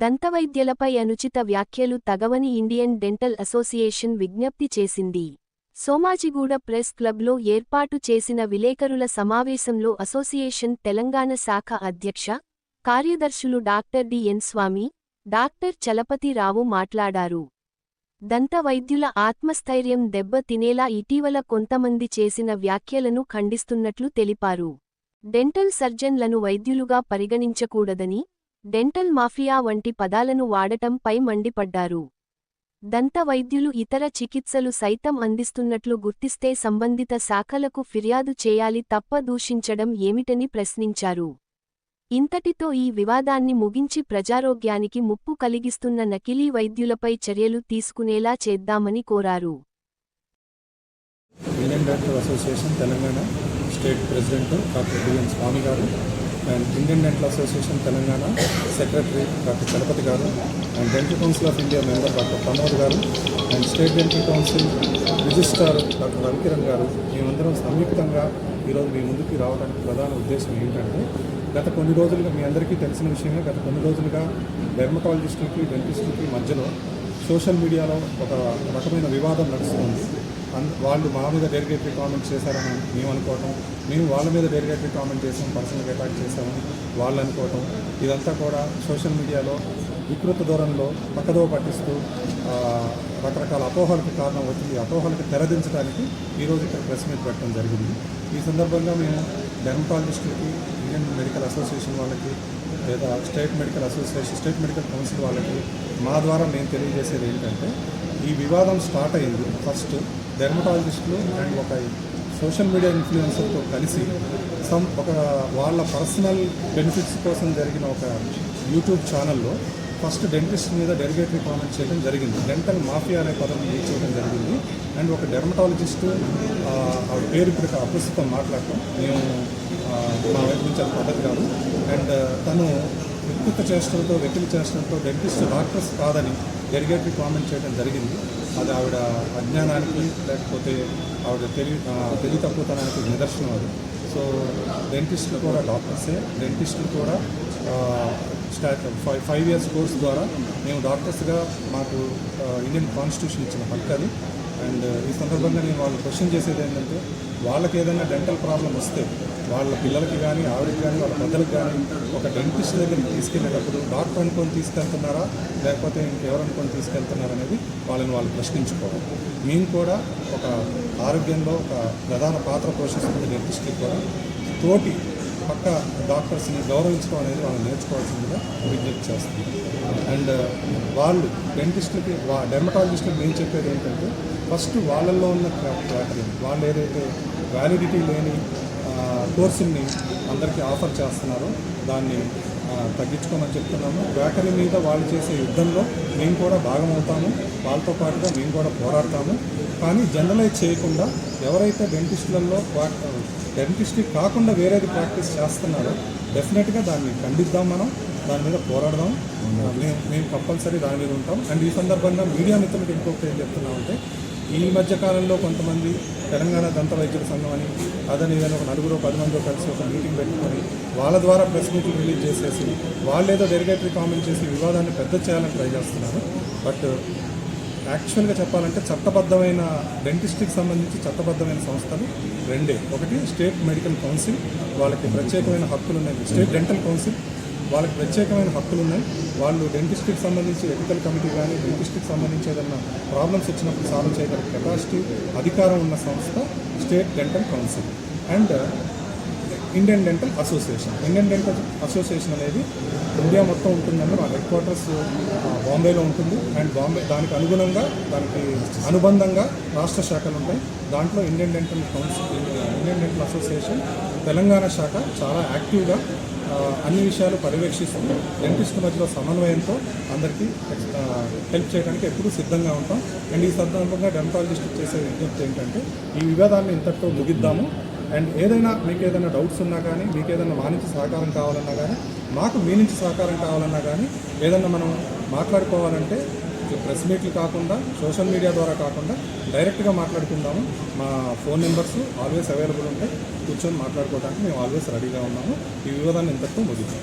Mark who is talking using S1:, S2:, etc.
S1: దంతవైద్యులపై అనుచిత వ్యాఖ్యలు తగవని Indian dental association విజ్ఞప్తి చేసింది. సోమాజిగూడ ప్రెస్ క్లబ్లో ఏర్పాటు చేసిన విలేకరుల సమావేశంలో అసోసియేషన్ తెలంగాణ శాఖ అధ్యక్ష కార్యదర్శులు doctor D N Swamy doctor Chalapathirao మాట్లాడారు. దంత వైద్యుల ఆత్మస్థైర్యం దెబ్బతినేలా ఇటీవల కొంతమంది చేసిన వ్యాఖ్యలను ఖండిస్తున్నట్లు తెలిపారు. డెంటల్ సర్జన్లను వైద్యులుగా పరిగణించకూడదని డెంటల్ మాఫియా వంటి పదాలను వాడటంపై మండిపడ్డారు. దంత వైద్యులు ఇతర చికిత్సలు సైతం అందిస్తున్నట్లు గుర్తిస్తే సంబంధిత శాఖలకు ఫిర్యాదు చేయాలి తప్ప దూషించడం ఏమిటని ప్రశ్నించారు. ఇంతటితో ఈ వివాదాన్ని ముగించి ప్రజారోగ్యానికి ముప్పు కలిగిస్తున్న నకిలీ వైద్యులపై చర్యలు తీసుకునేలా చేద్దామని కోరారు.
S2: Association Telangana state president doctor BN Swamy garu and Indian dental association Telangana secretary doctor Chalapathi garu and dental council of India member doctor Pramod garu and state dental council registrar doctor Ravikiran garu. మేమందరం సంయుక్తంగా ఈరోజు మీ ముందుకు రావడానికి ప్రధాన ఉద్దేశం ఏంటంటే గత కొన్ని రోజులుగా మీ అందరికీ తెలిసిన విషయమే గత కొన్ని రోజులుగా డెర్మటాలజిస్టులకి డెంటిస్టులకి మధ్యలో సోషల్ మీడియాలో ఒక రకమైన వివాదం నడుస్తుంది. వాళ్ళు మా మీద డెరిగేటరీ కామెంట్ చేశారని మేము అనుకోవటం మేము వాళ్ళ మీద డెరిగేటరీ కామెంట్ చేసాం పర్సనల్గా అటాక్ చేసామని వాళ్ళు అనుకోవటం. ఇదంతా కూడా సోషల్ మీడియాలో వికృత దూరంలో పక్కదో పట్టిస్తూ రకరకాల అపోహలకు కారణం అవుతుంది అపోహలకు తెరదించడానికి ఈరోజు ఇక్కడ ప్రెస్ మీట్ పెట్టడం జరిగింది. ఈ సందర్భంగా మేము డెర్మటాలజిస్టులకి ఇండియన్ మెడికల్ అసోసియేషన్ వాళ్ళకి లేదా state medical association state medical council వాళ్ళకి మా ద్వారా మేము తెలియజేసేది ఏంటంటే ఈ వివాదం స్టార్ట్ అయింది ఫస్ట్ డెర్మటాలజిస్టులు అండ్ ఒక సోషల్ మీడియా ఇన్ఫ్లుయెన్సర్తో కలిసి సమ్ ఒక వాళ్ళ పర్సనల్ బెనిఫిట్స్ కోసం జరిగిన ఒక యూట్యూబ్ ఛానల్లో ఫస్ట్ డెంటిస్ట్ మీద డెరిగేటరీ కామెంట్ చేయడం జరిగింది. డెంటల్ మాఫియా అనే పదం యూజ్ చేయడం జరిగింది. అండ్ ఒక డెర్మటాలజిస్ట్ ఆవిడ పేరు ఇప్పుడు అప్రస్తుతం మాట్లాడటం. మేము మా వైపు నుంచి అది పద్ధతి కాదు. అండ్ తను వికృత చేష్టలతో వెకిలి చేష్టలతో డెంటిస్ట్ డాక్టర్స్ కాదని డెరిగేటరీ కామెంట్ చేయడం జరిగింది. అది ఆవిడ అజ్ఞానానికి లేకపోతే ఆవిడ తెలివి తెలివి తక్కువతనానికి నిదర్శనం అది. సో డెంటిస్టులు కూడా డాక్టర్సే డెంటిస్టులు కూడా start five five years course ద్వారా మేము డాక్టర్స్గా మాకు ఇండియన్ కాన్స్టిట్యూషన్ ఇచ్చిన హక్కు అది. అండ్ ఈ సందర్భంగా నేను వాళ్ళు క్వశ్చన్ చేసేది ఏంటంటే వాళ్ళకి ఏదైనా డెంటల్ ప్రాబ్లం వస్తే వాళ్ళ పిల్లలకి కానీ ఆవిడకి కానీ వాళ్ళ పెద్దలకు కానీ ఒక డెంటిస్ట్ దగ్గరికి తీసుకెళ్ళేటప్పుడు డాక్టర్ అనుకొని తీసుకెళ్తున్నారా? లేకపోతే ఇంకెవరనుకొని తీసుకెళ్తున్నారా అనేది వాళ్ళని వాళ్ళు ప్రశ్నించుకోవాలి. మేము కూడా ఒక ఆరోగ్యంలో ఒక ప్రధాన పాత్ర పోషిస్తున్న డెంటిస్ట్కి కూడా తోటి పక్క డాక్టర్స్ని గౌరవించడం అనేది వాళ్ళు నేర్చుకోవాల్సిందిగా విజ్ఞప్తి చేస్తుంది అండ్ uh, వాళ్ళు డెంటిస్టులకి వా డెర్మటాలజిస్టులకు నేను చెప్పేది ఏంటంటే ఫస్ట్ వాళ్ళల్లో ఉన్న క్రాటరీ వాళ్ళు ఏదైతే వ్యాలిడిటీ లేని కోర్సుల్ని అందరికీ ఆఫర్ చేస్తున్నారో దాన్ని తగ్గించుకోమని చెప్తున్నాము. బేకరీ మీద వాళ్ళు చేసే యుద్ధంలో మేము కూడా భాగమవుతాము. వాళ్ళతో పాటుగా మేము కూడా పోరాడతాము. కానీ జనరలైజ్ చేయకుండా ఎవరైతే డెంటిస్టులలో డెంటిస్ట్రీ కాకుండా వేరేది ప్రాక్టీస్ చేస్తున్నారో. డెఫినెట్గా దాన్ని ఖండిద్దాం మనం దాని మీద పోరాడదాం. మేము మేము కంపల్సరీ దాని మీద ఉంటాం. అండ్ ఈ సందర్భంగా మీడియా మిత్రులకు ఇంకొకటి ఏం చెప్తున్నామంటే ఈ మధ్య కాలంలో కొంతమంది తెలంగాణ దంత వైద్యుల సంఘం అని అదని ఏదైనా ఒక నలుగురు పది మందితో కలిసి ఒక మీటింగ్ పెట్టుకొని వాళ్ళ ద్వారా ప్రెస్ మీట్లు రిలీజ్ చేసేసి వాళ్ళేదో డెరిగేటరీ కామెంట్ చేసి వివాదాన్ని పెద్ద చేయాలని ట్రై చేస్తున్నారు. బట్ యాక్చువల్గా చెప్పాలంటే చట్టబద్ధమైన డెంటిస్ట్కి సంబంధించి చట్టబద్ధమైన సంస్థలు రెండే. ఒకటి స్టేట్ మెడికల్ కౌన్సిల్. వాళ్ళకి ప్రత్యేకమైన హక్కులు ఉన్నాయి. State dental council. వాళ్ళకి ప్రత్యేకమైన హక్కులు ఉన్నాయి. వాళ్ళు డెంటిస్ట్కి సంబంధించి ఎథికల్ కమిటీ కానీ డెంటిస్ట్కి సంబంధించి ఏదైనా ప్రాబ్లమ్స్ వచ్చినప్పుడు సాల్వ్ చేయగల కెపాసిటీ అధికారం ఉన్న సంస్థ state dental council. And Indian dental association Indian dental association అనేది ఇండియా మొత్తం ఉంటుందండి మా హెడ్ క్వార్టర్స్ బాంబేలో ఉంటుంది. అండ్ బాంబే దానికి అనుగుణంగా దానికి అనుబంధంగా రాష్ట్ర శాఖలు ఉంటాయి. దాంట్లో Indian dental council Indian dental association Telangana శాఖ చాలా యాక్టివ్గా అన్ని విషయాలు పర్యవేక్షిస్తూ డెంటిస్ట్ మధ్యలో సమన్వయంతో అందరికీ హెల్ప్ చేయడానికి ఎప్పుడూ సిద్ధంగా ఉంటాం. అండ్ ఈ సందర్భంగా డెంటాలజిస్ట్ చేసే విజ్ఞప్తి ఏంటంటే ఈ వివాదాన్ని ఇంతటితో ముగిద్దాము. అండ్ ఏదైనా మీకు ఏదైనా డౌట్స్ ఉన్నా కానీ మీకు ఏదైనా మా నుంచి సహకారం కావాలన్నా కానీ మాకు మీ నుంచి సహకారం కావాలన్నా కానీ ఏదైనా మనం మాట్లాడుకోవాలంటే ప్రెస్ మీట్లు కాకుండా సోషల్ మీడియా ద్వారా కాకుండా డైరెక్ట్గా మాట్లాడుకుందాము. మా ఫోన్ నెంబర్స్ ఆల్వేస్ అవైలబుల్ ఉంటాయి. కూర్చొని మాట్లాడుకోవడానికి మేము ఆల్వేస్ రెడీగా ఉన్నాము. ఈ వివాదాన్ని ఇంతటితో ముగిద్దాం.